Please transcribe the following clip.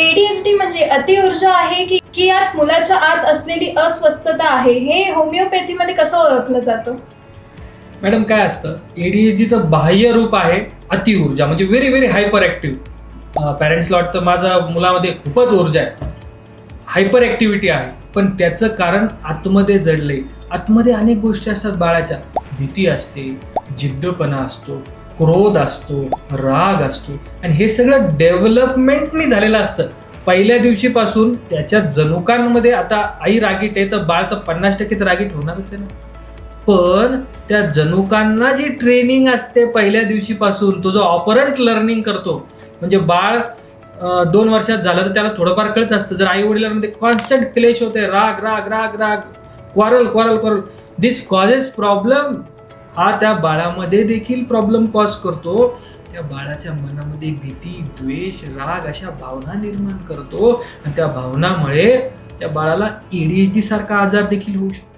ADHD म्हणजे अतिऊर्जा आहे की की यात मुलाच्या आत असलेली अस्वस्थता आहे. हे होमिओपॅथीमध्ये कसं ओळखलं जातं? मॅडम काय असतं? एडीएचडीचं बाह्य रूप आहे अतिऊर्जा म्हणजे व्हेरी व्हेरी हायपर ॲक्टिव्ह पॅरेंट्सला वाटतं माझा मुलामध्ये खूपच ऊर्जा आहे. हायपर ॲक्टिव्हिटी आहे. पण त्याचं कारण आतमध्ये जडले आतमध्ये अनेक गोष्टी असतात बाळाच्या. भीती असते जिद्दपणा असतो क्रोध असतो राग असतो. आणि हे सगळं डेव्हलपमेंटनी झालेलं असतं. पहिल्या दिवशीपासून त्याच्या जनुकांमध्ये आता आई रागीट आहे तर बाळ तर पन्नास टक्के तर रागीट होणारच आहे ना. पण त्या जनुकांना जी ट्रेनिंग असते पहिल्या दिवशीपासून तो जो ऑपरंट लर्निंग करतो म्हणजे बाळ दोन वर्षात झालं तर त्याला थोडंफार कळत असतं. जर आई वडिलांमध्ये कॉन्स्टंट क्लेश होते राग राग राग राग quarrel quarrel quarrel this causes problem हा त्या बाळामध्ये देखील प्रॉब्लेम कॉज करतो. त्या बाळाच्या मनामध्ये भीती द्वेष राग अशा भावना निर्माण करतो. आणि त्या भावनामुळे त्या बाळाला एडीएचडी सारखा आजार देखील होऊ शकतो.